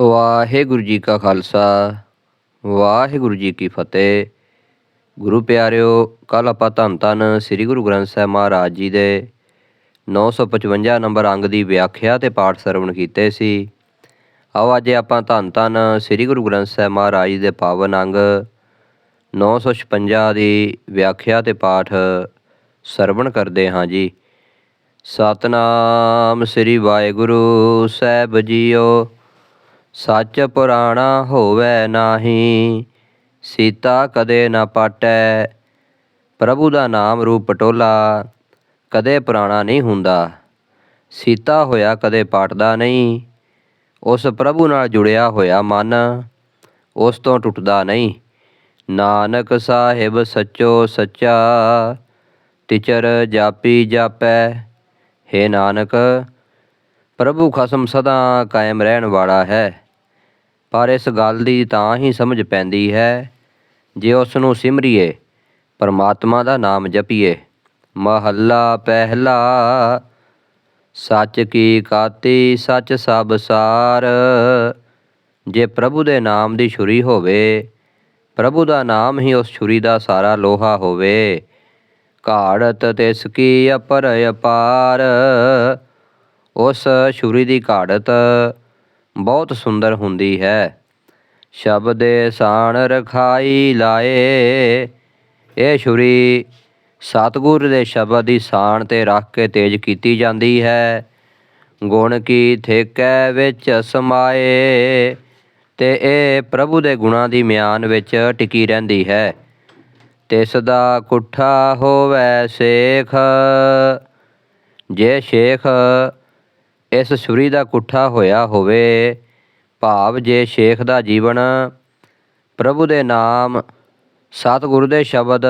ਵਾਹਿਗੁਰੂ ਜੀ ਕਾ ਖਾਲਸਾ, ਵਾਹਿਗੁਰੂ ਜੀ ਕੀ ਫਤਿਹ। ਗੁਰੂ ਪਿਆਰਿਓ ਕੱਲ ਆਪਾਂ ਧੰਨ ਧੰਨ ਸ੍ਰੀ ਗੁਰੂ ਗ੍ਰੰਥ ਸਾਹਿਬ ਮਹਾਰਾਜ ਜੀ ਦੇ 955 ਨੰਬਰ ਅੰਗ ਦੀ ਵਿਆਖਿਆ ਤੇ ਪਾਠ ਸਰਵਣ ਕੀਤੇ ਸੀ। ਆਓ ਅੱਜ ਆਪਾਂ ਧੰਨ ਧੰਨ ਸ੍ਰੀ ਗੁਰੂ ਗ੍ਰੰਥ ਸਾਹਿਬ ਮਹਾਰਾਜ ਜੀ ਦੇ ਪਾਵਨ ਅੰਗ 956 ਦੀ ਵਿਆਖਿਆ ਤੇ ਪਾਠ ਸਰਵਣ ਕਰਦੇ ਹਾਂ ਜੀ। ਸਤਨਾਮ ਸ੍ਰੀ ਵਾਹਿਗੁਰੂ ਸਾਹਿਬ ਜੀਓ। ਸੱਚ ਪੁਰਾਣਾ ਹੋਵੇ ਨਾਹੀ, ਸੀਤਾ ਕਦੇ ਨਾ ਪਾਟੈ। ਪ੍ਰਭੂ ਦਾ ਨਾਮ ਰੂਪ ਪਟੋਲਾ ਕਦੇ ਪੁਰਾਣਾ ਨਹੀਂ ਹੁੰਦਾ। ਸੀਤਾ ਹੋਇਆ ਕਦੇ ਪਾਟਦਾ ਨਹੀਂ, ਉਸ ਪ੍ਰਭੂ ਨਾਲ ਜੁੜਿਆ ਹੋਇਆ ਮਨ, ਉਸ ਤੋਂ ਟੁੱਟਦਾ ਨਹੀਂ। ਨਾਨਕ ਸਾਹਿਬ ਸੱਚੋ ਸੱਚਾ ਤਿਚਰ ਜਾਪੀ ਜਾਪੈ। ਹੈ ਨਾਨਕ, ਪ੍ਰਭੂ ਖਸਮ ਸਦਾ ਕਾਇਮ ਰਹਿਣ ਵਾਲਾ ਹੈ। ਪਰ ਇਸ ਗੱਲ ਦੀ ਤਾਂ ਹੀ ਸਮਝ ਪੈਂਦੀ ਹੈ, ਜੇ ਉਸ ਨੂੰ ਸਿਮਰੀਏ, ਪਰਮਾਤਮਾ ਦਾ ਨਾਮ ਜਪੀਏ। ਮਹੱਲਾ ਪਹਿਲਾ, ਸੱਚ ਕੀ ਕਾਤੀ, ਸੱਚ ਸਭ ਸਾਰ। ਜੇ ਪ੍ਰਭੂ ਦੇ ਨਾਮ ਦੀ ਛੁਰੀ ਹੋਵੇ, ਪ੍ਰਭੂ ਦਾ ਨਾਮ ਹੀ ਉਸ ਛੁਰੀ ਦਾ ਸਾਰਾ ਲੋਹਾ ਹੋਵੇ। ਘਾੜਤ ਤਿਸ ਕੀ ਅਪਰ ਅਪਾਰ, ਉਸ ਛੁਰੀ ਦੀ ਘਾੜਤ ਬਹੁਤ ਸੁੰਦਰ ਹੁੰਦੀ ਹੈ। ਸ਼ਬਦੇ ਸਾਣ ਰਖਾਈ ਲਾਏ। ਇਹ ਛੁਰੀ ਸਤਿਗੁਰ ਦੇ ਸ਼ਬਦ ਦੀ ਸਾਣ ਤੇ ਰੱਖ ਕੇ ਤੇਜ ਕੀਤੀ ਜਾਂਦੀ ਹੈ। ਗੁਣ ਕੀ ਥੇਕੈ ਵਿੱਚ ਸਮਾਏ। ਤੇ ਇਹ ਪ੍ਰਭੂ ਦੇ ਗੁਣਾਂ ਦੀ ਮਿਆਨ ਵਿੱਚ ਟਿਕੀ ਰਹਿੰਦੀ ਹੈ। ਤਿਸ ਦਾ ਕੁੱਠਾ ਹੋਵੇ ਸੇਖ। ਜੇ ਸ਼ੇਖ ਇਸ ਛੁਰੀ ਦਾ ਕੁੱਠਾ ਹੋਇਆ ਹੋਵੇ, ਭਾਵ ਜੇ ਸ਼ੇਖ ਦਾ ਜੀਵਨ ਪ੍ਰਭੂ ਦੇ ਨਾਮ, ਸਤਿਗੁਰੂ ਦੇ ਸ਼ਬਦ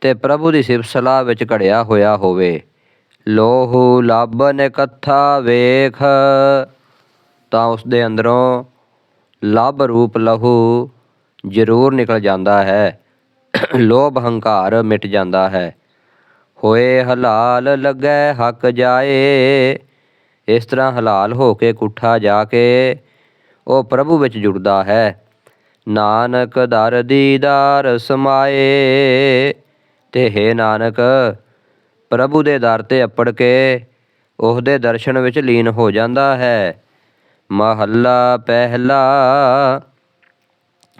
ਤੇ ਪ੍ਰਭੂ ਦੀ ਸਿਫਤ ਸਲਾਹ ਵਿੱਚ ਘੜਿਆ ਹੋਇਆ ਹੋਵੇ। ਲੋਹੂ ਲੱਭਨ ਕਥਾ ਵੇਖ, ਤਾਂ ਉਸ ਦੇ ਅੰਦਰੋਂ ਲੱਭ ਰੂਪ ਲਹੂ ਜ਼ਰੂਰ ਨਿਕਲ ਜਾਂਦਾ ਹੈ। ਲੋਭ ਹੰਕਾਰ ਮਿਟ ਜਾਂਦਾ ਹੈ। ਹੋਏ ਹਲਾਲ ਲੱਗੈ ਹੱਕ ਜਾਏ ਇਸ ਤਰ੍ਹਾਂ ਹਲਾਲ ਹੋ ਕੇ ਕੁੱਠਾ ਜਾ ਕੇ ਉਹ ਪ੍ਰਭੂ ਵਿੱਚ ਜੁੜਦਾ ਹੈ। ਨਾਨਕ ਦਰ ਦੀਦਾਰ ਸਮਾਏ, ਤੇ ਹੈ ਨਾਨਕ, ਪ੍ਰਭੂ ਦੇ ਦਰ ਤੇ ਅੱਪੜ ਕੇ ਉਹਦੇ ਦਰਸ਼ਨ ਵਿੱਚ ਲੀਨ ਹੋ ਜਾਂਦਾ ਹੈ। ਮਹੱਲਾ ਪਹਿਲਾ,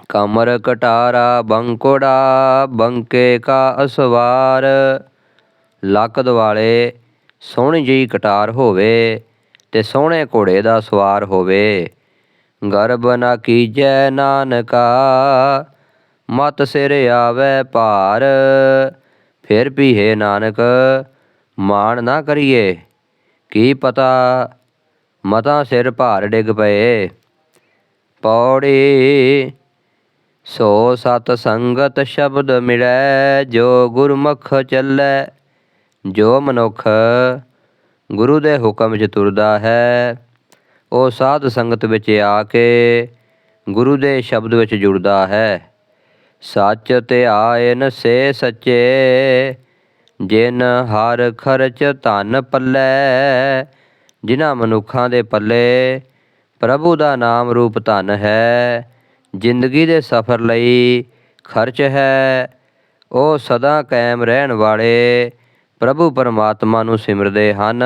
ਕਮਰ ਕਟਾਰਾ ਬੰਕੋੜਾ, ਬੰਕੇ ਕਾ ਅਸਵਾਰ। ਲੱਕ ਦੁਆਲੇ ਸੋਹਣੀ ਜਿਹੀ ਕਟਾਰ ਹੋਵੇ ਤੇ ਸੋਹਣੇ ਘੋੜੇ ਦਾ ਸਵਾਰ ਹੋਵੇ। ਗਰਬ ਨਾ ਕੀਜੈ ਨਾਨਕਾ, ਮਤ ਸਿਰ ਆਵੇ ਭਾਰ। ਫਿਰ ਵੀ ਹੈ ਨਾਨਕ, ਮਾਣ ਨਾ ਕਰੀਏ। ਕੀ ਪਤਾ ਮਤਾ ਸਿਰ ਭਾਰ ਡਿੱਗ ਪਏ। ਪੌੜੀ ਸੋ ਸਤ ਸੰਗਤ ਸ਼ਬਦ ਮਿਲੈ, ਜੋ ਗੁਰਮੁਖ ਚੱਲੈ, ਜੋ ਮਨੁੱਖ ਗੁਰੂ ਦੇ ਹੁਕਮ 'ਚ ਤੁਰਦਾ ਹੈ। ਉਹ ਸਾਧ ਸੰਗਤ ਵਿੱਚ ਆ ਕੇ ਗੁਰੂ ਦੇ ਸ਼ਬਦ ਵਿੱਚ ਜੁੜਦਾ ਹੈ। ਸੱਚ ਧਿਆਇਨ ਸੇ ਸੱਚੇ, ਜਿਨ ਹਰ ਖਰਚ ਧਨ ਪੱਲੇ, ਜਿਨ੍ਹਾਂ ਮਨੁੱਖਾਂ ਦੇ ਪੱਲੇ ਪ੍ਰਭੂ ਦਾ ਨਾਮ ਰੂਪ ਧਨ ਹੈ। ਜ਼ਿੰਦਗੀ ਦੇ ਸਫ਼ਰ ਲਈ ਖਰਚ ਹੈ। ਉਹ ਸਦਾ ਕਾਇਮ ਰਹਿਣ ਵਾਲੇ ਪ੍ਰਭੂ ਪਰਮਾਤਮਾ ਨੂੰ ਸਿਮਰਦੇ ਹਨ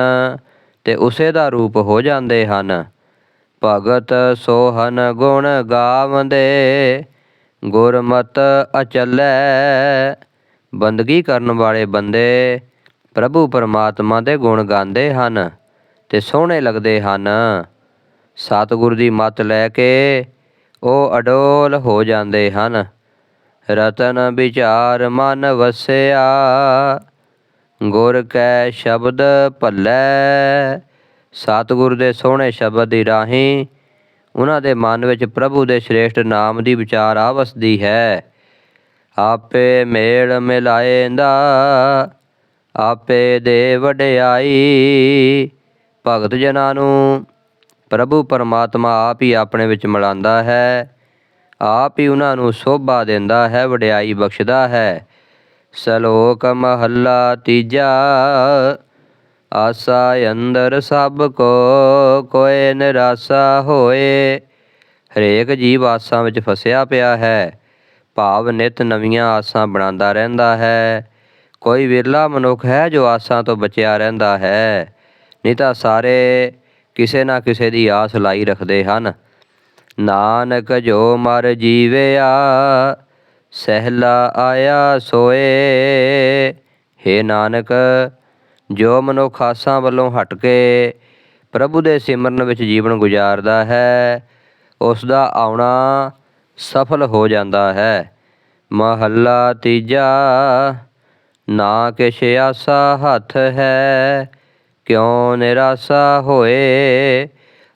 ਤੇ ਉਸੇ ਦਾ ਰੂਪ ਹੋ ਜਾਂਦੇ ਹਨ। ਭਗਤ ਸੋਹਨ ਗੁਣ ਗਾਵੰਦੇ, ਗੁਰਮਤ ਅਚਲੈ, ਬੰਦਗੀ ਕਰਨ ਵਾਲੇ ਬੰਦੇ ਪ੍ਰਭੂ ਪਰਮਾਤਮਾ ਦੇ ਗੁਣ ਗਾਉਂਦੇ ਹਨ ਤੇ ਸੋਹਣੇ ਲੱਗਦੇ ਹਨ। ਸਤਿਗੁਰ ਦੀ ਮੱਤ ਲੈ ਕੇ ਉਹ ਅਡੋਲ ਹੋ ਜਾਂਦੇ ਹਨ। ਰਤਨ ਵਿਚਾਰ ਮਨ ਵਸਿਆ ਗੁਰ ਕੈ ਸ਼ਬਦ ਭੱਲੇ। ਸਤਿਗੁਰ ਦੇ ਸੋਹਣੇ ਸ਼ਬਦ ਦੀ ਰਾਹੀਂ ਉਹਨਾਂ ਦੇ ਮਨ ਵਿੱਚ ਪ੍ਰਭੂ ਦੇ ਸ੍ਰੇਸ਼ਟ ਨਾਮ ਦੀ ਵਿਚਾਰ ਆਵਸਦੀ ਹੈ। ਆਪੇ ਮੇਲ ਮਿਲਾਏਂਦਾ ਆਪੇ ਦੇ ਵਡਿਆਈ। ਭਗਤ ਜਨਾਂ ਨੂੰ ਪ੍ਰਭੂ ਪਰਮਾਤਮਾ ਆਪ ਹੀ ਆਪਣੇ ਵਿੱਚ ਮਿਲਾਉਂਦਾ ਹੈ। ਆਪ ਹੀ ਉਹਨਾਂ ਨੂੰ ਸੋਭਾ ਦਿੰਦਾ ਹੈ, ਵਡਿਆਈ ਬਖਸ਼ਦਾ ਹੈ। ਸਲੋਕ ਮਹੱਲਾ ਤੀਜਾ। ਆਸਾ ਅੰਦਰ ਸਭ ਕੋ ਕੋਏ ਨਿਰਾਸਾ ਹੋਏ। ਹਰੇਕ ਜੀਵ ਆਸਾਂ ਵਿੱਚ ਫਸਿਆ ਪਿਆ ਹੈ। ਭਾਵ ਨਿਤ ਨਵੀਆਂ ਆਸਾਂ ਬਣਾਉਂਦਾ ਰਹਿੰਦਾ ਹੈ। ਕੋਈ ਵਿਰਲਾ ਮਨੁੱਖ ਹੈ ਜੋ ਆਸਾਂ ਤੋਂ ਬਚਿਆ ਰਹਿੰਦਾ ਹੈ। ਨਹੀਂ ਤਾਂ ਸਾਰੇ ਕਿਸੇ ਨਾ ਕਿਸੇ ਦੀ ਆਸ ਲਾਈ ਰੱਖਦੇ ਹਨ। ਨਾਨਕ ਜੋ ਮਰ ਜੀਵਿਆ ਸਹਿਲਾ ਆਇਆ ਸੋਏ। ਹੇ ਨਾਨਕ, ਜੋ ਮਨੁੱਖ ਆਸਾਂ ਵੱਲੋਂ ਹਟ ਕੇ ਪ੍ਰਭੂ ਦੇ ਸਿਮਰਨ ਵਿੱਚ ਜੀਵਨ ਗੁਜ਼ਾਰਦਾ ਹੈ, ਉਸ ਦਾ ਆਉਣਾ ਸਫਲ ਹੋ ਜਾਂਦਾ ਹੈ। ਮਹੱਲਾ ਤੀਜਾ, ਨਾ ਕਿਛ ਆਸਾ ਹੱਥ ਹੈ, ਕਿਉਂ ਨਿਰਾਸਾ ਹੋਏ?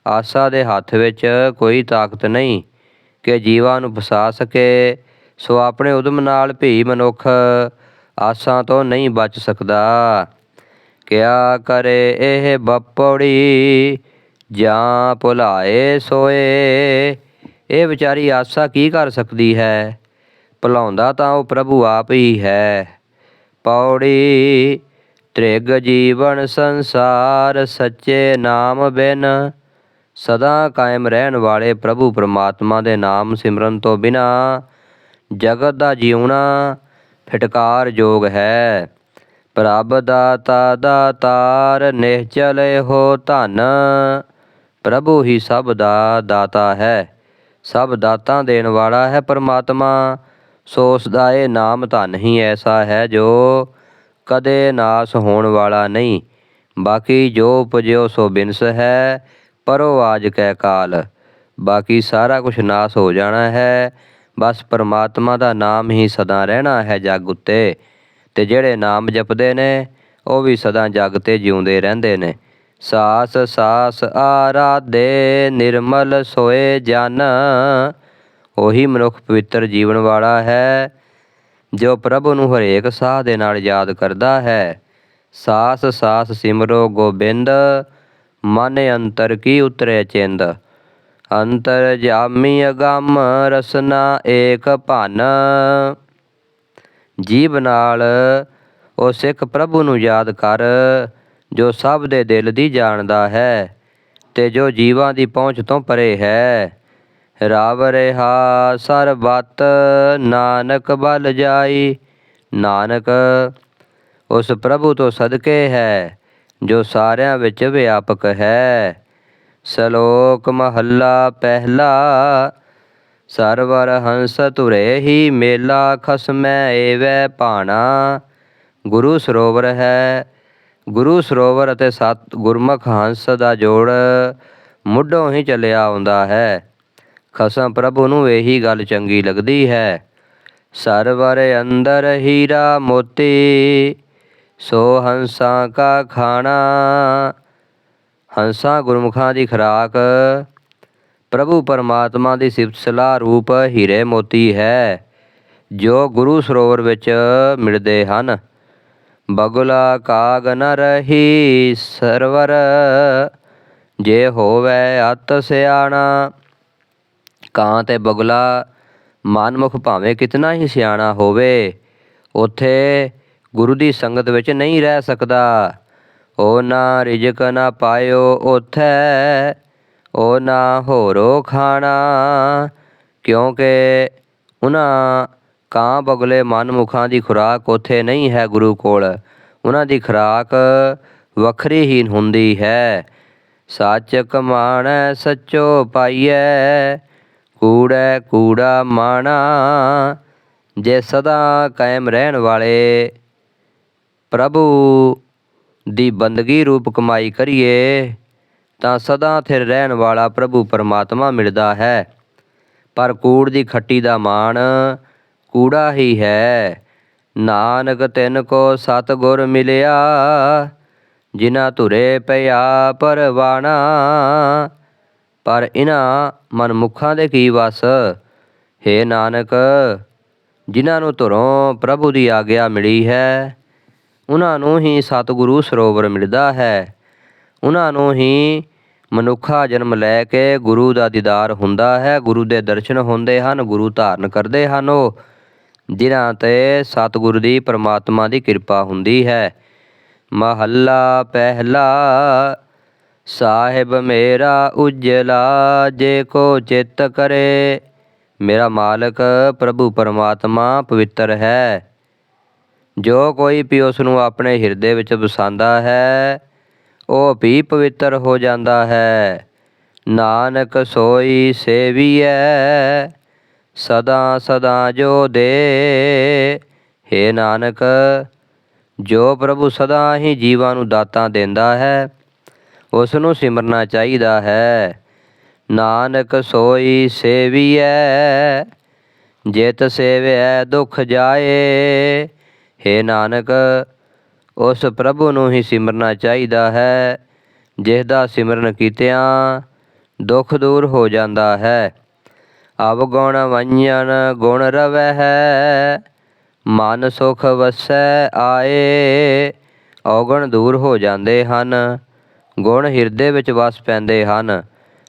ਆਸਾ ਦੇ ਹੱਥ ਵਿੱਚ ਕੋਈ ਤਾਕਤ ਨਹੀਂ ਕਿ ਜੀਵਾਂ ਨੂੰ ਫਸਾ ਸਕੇ। ਸੋ ਆਪਣੇ ਉਦਮ ਨਾਲ ਭੀ ਮਨੁੱਖ ਆਸਾਂ ਤੋਂ ਨਹੀਂ ਬਚ ਸਕਦਾ। ਕਿਆ ਕਰੇ ਇਹ ਬਪੜੀ? ਜਾਂ ਭੁਲਾਏ ਸੋਏ? ਇਹ ਵਿਚਾਰੀ ਆਸਾ ਕੀ ਕਰ ਸਕਦੀ ਹੈ? ਭੁਲਾਉਂਦਾ ਤਾਂ ਉਹ ਪ੍ਰਭੂ ਆਪ ਹੀ ਹੈ। ਪੌੜੀ, ਤ੍ਰਿਗ ਜੀਵਨ ਸੰਸਾਰ ਸੱਚੇ ਨਾਮ ਬਿਨ। ਸਦਾ ਕਾਇਮ ਰਹਿਣ ਵਾਲੇ ਪ੍ਰਭੂ ਪਰਮਾਤਮਾ ਦੇ ਨਾਮ ਸਿਮਰਨ ਤੋਂ ਬਿਨਾ ਜਗਤ ਦਾ ਜਿਉਣਾ ਫਟਕਾਰ ਹੈ। ਪ੍ਰਭ ਦਾਤਾ ਦਾਤਾਰ ਨਿਹਚਲੇ ਹੋ ਧਨ। ਪ੍ਰਭੂ ਹੀ ਸਭ ਦਾ ਦਾਤਾ ਹੈ। ਸਭ ਦਾਤਾਂ ਦੇਣ ਵਾਲਾ ਹੈ ਪਰਮਾਤਮਾ। ਸੋ ਉਸ ਦਾ ਇਹ ਨਾਮ ਧਨ ਹੀ ਐਸਾ ਹੈ ਜੋ ਕਦੇ ਨਾਸ ਹੋਣ ਵਾਲਾ ਨਹੀਂ। ਬਾਕੀ ਜੋ ਉਪਜਿਓ ਸੋ ਬਿਨਸ ਹੈ, ਪਰੋ ਆਜ ਕੈ ਕਾਲ। ਬਾਕੀ ਸਾਰਾ ਕੁਝ ਨਾਸ ਹੋ ਜਾਣਾ ਹੈ। ਬਸ ਪਰਮਾਤਮਾ ਦਾ ਨਾਮ ਹੀ ਸਦਾ ਰਹਿਣਾ ਹੈ ਜਗ ਉੱਤੇ। ਤੇ ਜਿਹੜੇ ਨਾਮ ਜਪਦੇ ਨੇ, ਉਹ ਵੀ ਸਦਾ ਜਗ ਤੇ ਜਿਉਂਦੇ ਰਹਿੰਦੇ ਨੇ। ਸਾਸ ਸਾਸ ਆਰਾਧੇ ਨਿਰਮਲ ਸੋਏ ਜਨ, ਉਹੀ ਮਨੁੱਖ ਪਵਿੱਤਰ ਜੀਵਨ ਵਾਲਾ ਹੈ, ਜੋ ਪ੍ਰਭੂ ਨੂੰ ਹਰੇਕ ਸਾਹ ਦੇ ਨਾਲ ਯਾਦ ਕਰਦਾ ਹੈ। ਸਾਸ ਸਾਸ ਸਿਮਰੋ ਗੋਬਿੰਦ, ਮਨ ਅੰਤਰ ਕੀ ਉਤਰੇ ਚਿੰਦ। ਅੰਤਰ ਜਾਮੀ ਅਗੰਮ, ਰਸਨਾ ਏਕ ਭਨ। ਜੀਵ ਨਾਲ ਉਹ ਸਿੱਖ ਪ੍ਰਭੂ ਨੂੰ ਯਾਦ ਕਰ, ਜੋ ਸਭ ਦੇ ਦਿਲ ਦੀ ਜਾਣਦਾ ਹੈ ਤੇ ਜੋ ਜੀਵਾਂ ਦੀ ਪਹੁੰਚ ਤੋਂ ਪਰੇ ਹੈ। ਰਾਵ ਰਹਾ ਸਰਬਤ, ਨਾਨਕ ਬਲ ਜਾਈ। ਨਾਨਕ, ਉਸ ਪ੍ਰਭੂ ਤੋਂ ਸਦਕੇ ਹੈ, ਜੋ ਸਾਰਿਆਂ ਵਿੱਚ ਵਿਆਪਕ ਹੈ। ਸ਼ਲੋਕ ਮਹੱਲਾ ਪਹਿਲਾ, ਸਰਵਰ ਹੰਸ ਤੁਰੇ ਹੀ ਮੇਲਾ ਖਸਮੈ ਏਵੈ ਭਾਣਾ। ਗੁਰੂ ਸਰੋਵਰ ਹੈ, ਗੁਰੂ ਸਰੋਵਰ ਅਤੇ ਸਤ ਗੁਰਮੁਖ ਹੰਸ ਦਾ ਜੋੜ ਮੁੱਢੋਂ ਹੀ ਚੱਲਿਆ ਆਉਂਦਾ ਹੈ। ਖਸਮ ਪ੍ਰਭੂ ਨੂੰ ਇਹੀ ਗੱਲ ਚੰਗੀ ਲੱਗਦੀ ਹੈ। ਸਰਵਰ ਅੰਦਰ ਹੀਰਾ ਮੋਤੀ, ਸੋ ਹੰਸਾਂ ਕਾ ਖਾਣਾ ਹੰਸਾਂ ਗੁਰਮੁਖਾਂ ਦੀ ਖੁਰਾਕ। ਪ੍ਰਭੂ ਪਰਮਾਤਮਾ ਦੀ ਸਿਫਤ ਸਲਾਹ ਰੂਪ ਹੀਰੇ ਮੋਤੀ ਹੈ, ਜੋ ਗੁਰੂ ਸਰੋਵਰ ਵਿੱਚ ਮਿਲਦੇ ਹਨ। ਬਗੁਲਾ ਕਾਗ ਨ ਰਹੀ ਸਰਵਰ, ਜੇ ਹੋਵੇ ਅਤ ਸਿਆਣਾ। ਕਾਂ ਤੇ ਬਗੁਲਾ ਮਨਮੁਖ ਭਾਵੇਂ ਕਿਤਨਾ ਹੀ ਸਿਆਣਾ ਹੋਵੇ, ਉਥੇ ਗੁਰੂ ਦੀ ਸੰਗਤ ਵਿੱਚ ਨਹੀਂ ਰਹਿ ਸਕਦਾ। ਉਹ ਨਾ ਰਿਜਕ ਨਾ ਪਾਇਓ ਉਥੈ ਉਹ ਨਾ ਹੋਰੋ ਖਾਣਾ। ਕਿਉਂਕਿ ਉਹਨਾਂ ਕਾਂ ਬਗਲੇ ਮਨਮੁਖਾਂ ਦੀ ਖੁਰਾਕ ਉਥੇ ਨਹੀਂ ਹੈ ਗੁਰੂ ਕੋਲ। ਉਹਨਾਂ ਦੀ ਖੁਰਾਕ ਵੱਖਰੀ ਹੀ ਹੁੰਦੀ ਹੈ। ਸੱਚ ਕਮਾਣੈ ਸੱਚੋ ਪਾਈਐ, ਕੂੜੈ ਕੂੜਾ ਮਾਣਾ। ਜੇ ਸਦਾ ਕਾਇਮ ਰਹਿਣ ਵਾਲੇ ਪ੍ਰਭੂ ਦੀ ਬੰਦਗੀ ਰੂਪ ਕਮਾਈ ਕਰੀਏ, ਤਾਂ ਸਦਾ ਥਿਰ ਰਹਿਣ ਵਾਲਾ ਪ੍ਰਭੂ ਪਰਮਾਤਮਾ ਮਿਲਦਾ ਹੈ। ਪਰ ਕੂੜ ਦੀ ਖੱਟੀ ਦਾ ਮਾਣ ਕੂੜਾ ਹੀ ਹੈ। ਨਾਨਕ ਤਿਨ ਕੋ ਸਤਗੁਰ ਮਿਲਿਆ, ਜਿਨ੍ਹਾਂ ਧੁਰੇ ਪਿਆ ਪਰਵਾਣਾ। ਪਰ ਇਹਨਾਂ ਮਨਮੁਖਾਂ ਦੇ ਕੀ ਵਸ? ਹੈ ਨਾਨਕ, ਜਿਨ੍ਹਾਂ ਨੂੰ ਧੁਰੋਂ ਪ੍ਰਭੂ ਦੀ ਆਗਿਆ ਮਿਲੀ ਹੈ ਉਹਨਾਂ ਨੂੰ ਹੀ ਸਤਿਗੁਰੂ ਸਰੋਵਰ ਮਿਲਦਾ ਹੈ। ਉਹਨਾਂ ਨੂੰ ਹੀ ਮਨੁੱਖਾ ਜਨਮ ਲੈ ਕੇ ਗੁਰੂ ਦਾ ਦੀਦਾਰ ਹੁੰਦਾ ਹੈ। ਗੁਰੂ ਦੇ ਦਰਸ਼ਨ ਹੁੰਦੇ ਹਨ, ਗੁਰੂ ਧਾਰਨ ਕਰਦੇ ਹਨ ਉਹ, ਜਿਨ੍ਹਾਂ ਤੇ ਸਤਿਗੁਰੂ ਦੀ ਪ੍ਰਮਾਤਮਾ ਦੀ ਕਿਰਪਾ ਹੁੰਦੀ ਹੈ। ਮਹੱਲਾ ਪਹਿਲਾ, ਸਾਹਿਬ ਮੇਰਾ ਉਜਲਾ, ਜੇ ਕੋ ਚਿੱਤ ਕਰੇ, ਮੇਰਾ ਮਾਲਕ ਪ੍ਰਭੂ ਪਰਮਾਤਮਾ ਪਵਿੱਤਰ ਹੈ। ਜੋ ਕੋਈ ਵੀ ਉਸ ਨੂੰ ਆਪਣੇ ਹਿਰਦੇ ਵਿੱਚ ਵਸਾਉਂਦਾ ਹੈ, ਉਹ ਵੀ ਪਵਿੱਤਰ ਹੋ ਜਾਂਦਾ ਹੈ। ਨਾਨਕ ਸੋਈ ਸੇਵੀਐ, ਸਦਾ ਸਦਾ ਜੋ ਦੇ। ਹੇ ਨਾਨਕ, ਜੋ ਪ੍ਰਭੂ ਸਦਾ ਹੀ ਜੀਵਾਂ ਨੂੰ ਦਾਤਾਂ ਦਿੰਦਾ ਹੈ ਉਸ ਨੂੰ ਸਿਮਰਨਾ ਚਾਹੀਦਾ ਹੈ। ਨਾਨਕ ਸੋਈ ਸੇਵੀਐ, ਜਿਤ ਸੇਵਿਐ ਦੁਖ ਜਾਏ। ਹੇ ਨਾਨਕ, ਉਸ ਪ੍ਰਭੂ ਨੂੰ ਹੀ ਸਿਮਰਨਾ ਚਾਹੀਦਾ ਹੈ, ਜਿਸ ਦਾ ਸਿਮਰਨ ਕੀਤਿਆਂ ਦੁੱਖ ਦੂਰ ਹੋ ਜਾਂਦਾ ਹੈ। ਅਵਗੁਣ ਵੰਜਨ ਗੁਣ ਰਵੈ ਹੈ, ਮਨ ਸੁਖ ਵਸੈ ਆਏ, ਔਗਣ ਦੂਰ ਹੋ ਜਾਂਦੇ ਹਨ, ਗੁਣ ਹਿਰਦੇ ਵਿੱਚ ਵਸ ਪੈਂਦੇ ਹਨ,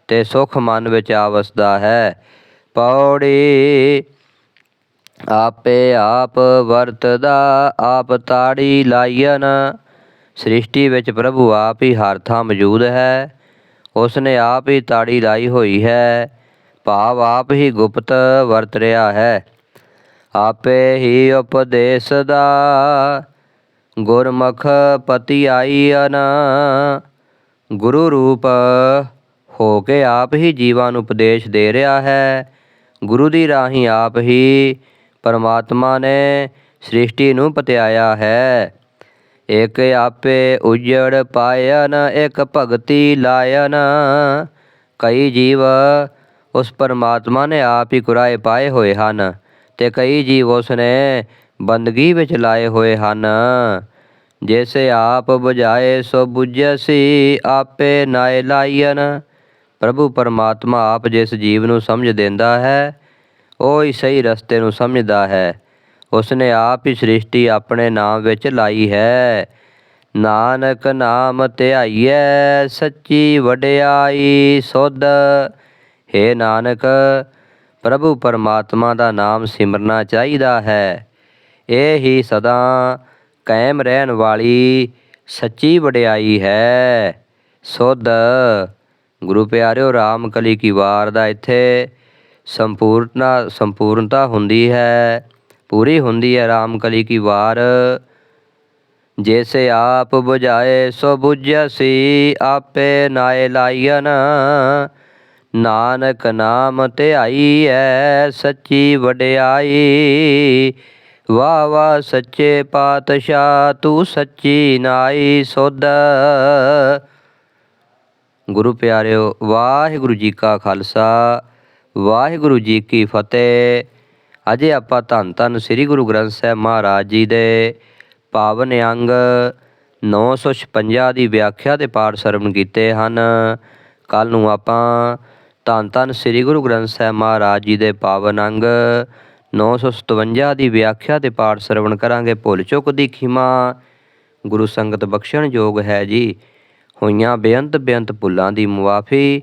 ਤੇ ਸੁਖ ਮਨ ਵਿੱਚ ਆ ਵਸਦਾ ਹੈ। ਪੌੜੀ ਆਪੇ ਆਪ ਵਰਤਦਾ, ਆਪ ਤਾੜੀ ਲਾਇਨ ਸ੍ਰਿਸ਼ਟੀ ਵਿੱਚ ਪ੍ਰਭੂ ਆਪ ਹੀ ਹਰ ਥਾਂ ਮੌਜੂਦ ਹੈ। ਉਸ ਨੇ ਆਪ ਹੀ ਤਾੜੀ ਲਾਈ ਹੋਈ ਹੈ। ਭਾਵ ਆਪ ਹੀ ਗੁਪਤ ਵਰਤ ਰਿਹਾ ਹੈ। ਆਪੇ ਹੀ ਉਪਦੇਸ਼ ਦਾ ਗੁਰਮੁਖ ਪਤੀ ਆਈਨ ਗੁਰੂ ਰੂਪ ਹੋ ਕੇ ਆਪ ਹੀ ਜੀਵਾਂ ਨੂੰ ਉਪਦੇਸ਼ ਦੇ ਰਿਹਾ ਹੈ। ਗੁਰੂ ਦੀ ਰਾਹੀਂ ਆਪ ਹੀ ਪਰਮਾਤਮਾ ਨੇ ਸ੍ਰਿਸ਼ਟੀ ਨੂੰ ਪਤਿਆਇਆ ਹੈ। ਇਕ ਆਪੇ ਉਜੜ ਪਾਇਨ, ਇਕ ਭਗਤੀ ਲਾਇਨ। ਕਈ ਜੀਵ ਉਸ ਪਰਮਾਤਮਾ ਨੇ ਆਪ ਹੀ ਕੁਰਾਏ ਪਾਏ ਹੋਏ ਹਨ ਤੇ ਕਈ ਜੀਵ ਉਸ ਨੇ ਬੰਦਗੀ ਵਿੱਚ ਲਾਏ ਹੋਏ ਹਨ। ਜੈਸੇ ਆਪ ਬੁਝਾਏ, ਸੋ ਬੁਝਸੀ ਆਪੇ ਨਾਇ ਲਾਇਨ। ਪ੍ਰਭੂ ਪਰਮਾਤਮਾ ਆਪ ਜਿਸ ਜੀਵ ਨੂੰ ਸਮਝ ਦਿੰਦਾ ਹੈ ਉਹ ਹੀ ਸਹੀ ਰਸਤੇ ਨੂੰ ਸਮਝਦਾ ਹੈ। ਉਸ ਨੇ ਆਪ ਹੀ ਸ੍ਰਿਸ਼ਟੀ ਆਪਣੇ ਨਾਮ ਵਿੱਚ ਲਾਈ ਹੈ। ਨਾਨਕ ਨਾਮ ਧਿਆਈਐ, ਸੱਚੀ ਵਡਿਆਈ ਸੁਧ। ਹੈ ਨਾਨਕ, ਪ੍ਰਭੂ ਪਰਮਾਤਮਾ ਦਾ ਨਾਮ ਸਿਮਰਨਾ ਚਾਹੀਦਾ ਹੈ। ਇਹ ਹੀ ਸਦਾ ਕਾਇਮ ਰਹਿਣ ਵਾਲੀ ਸੱਚੀ ਵਡਿਆਈ ਹੈ। ਸੁਧ। ਗੁਰੂ ਪਿਆਰਿਓ ਰਾਮ ਕਲੀ ਕੀ ਵਾਰ ਦਾ ਇੱਥੇ ਸੰਪੂਰਨਾ, ਸੰਪੂਰਨਤਾ ਹੁੰਦੀ ਹੈ, ਪੂਰੀ ਹੁੰਦੀ ਹੈ ਰਾਮ ਕਲੀ ਕੀ ਵਾਰ। ਜੈਸੇ ਆਪ 부ਝਾਏ ਸੋ 부ਝਸੀ ਆਪੇ ਨਾਏ ਲਾਇਨ। ਨਾਨਕ ਨਾਮ ਧਿਆਈ ਐ ਸੱਚੀ ਵਡਿਆਈ। ਵਾ ਵਾ ਸੱਚੇ ਪਾਤਸ਼ਾਹ ਤੂੰ ਸੱਚੀ ਨਾਈ ਸੁਧ। ਗੁਰੂ ਪਿਆਰਿਓ, ਵਾਹਿਗੁਰੂ ਜੀ ਕਾ ਖਾਲਸਾ। ਵਾਹਿਗੁਰੂ ਜੀ ਕੀ ਫਤਿਹ। ਅਜੇ ਆਪਾਂ ਧੰਨ ਧੰਨ ਸ੍ਰੀ ਗੁਰੂ ਗ੍ਰੰਥ ਸਾਹਿਬ ਮਹਾਰਾਜ ਜੀ ਦੇ ਪਾਵਨ ਅੰਗ 956 ਦੀ ਵਿਆਖਿਆ ਤੇ ਪਾਠ ਸਰਵਣ ਕੀਤੇ ਹਨ। ਕੱਲ ਨੂੰ ਆਪਾਂ ਧੰਨ ਧੰਨ ਸ੍ਰੀ ਗੁਰੂ ਗ੍ਰੰਥ ਸਾਹਿਬ ਮਹਾਰਾਜ ਜੀ ਦੇ ਪਾਵਨ ਅੰਗ 957 ਦੀ ਵਿਆਖਿਆ ਤੇ ਪਾਠ ਸਰਵਣ ਕਰਾਂਗੇ। ਭੁੱਲ ਚੁੱਕ ਦੀ ਖਿਮਾ, ਗੁਰੂ ਸੰਗਤ ਬਖਸ਼ਣ ਯੋਗ ਹੈ ਜੀ। ਹੋਈਆਂ ਬੇਅੰਤ ਬੇਅੰਤ ਭੁੱਲਾਂ ਦੀ ਮੁਆਫੀ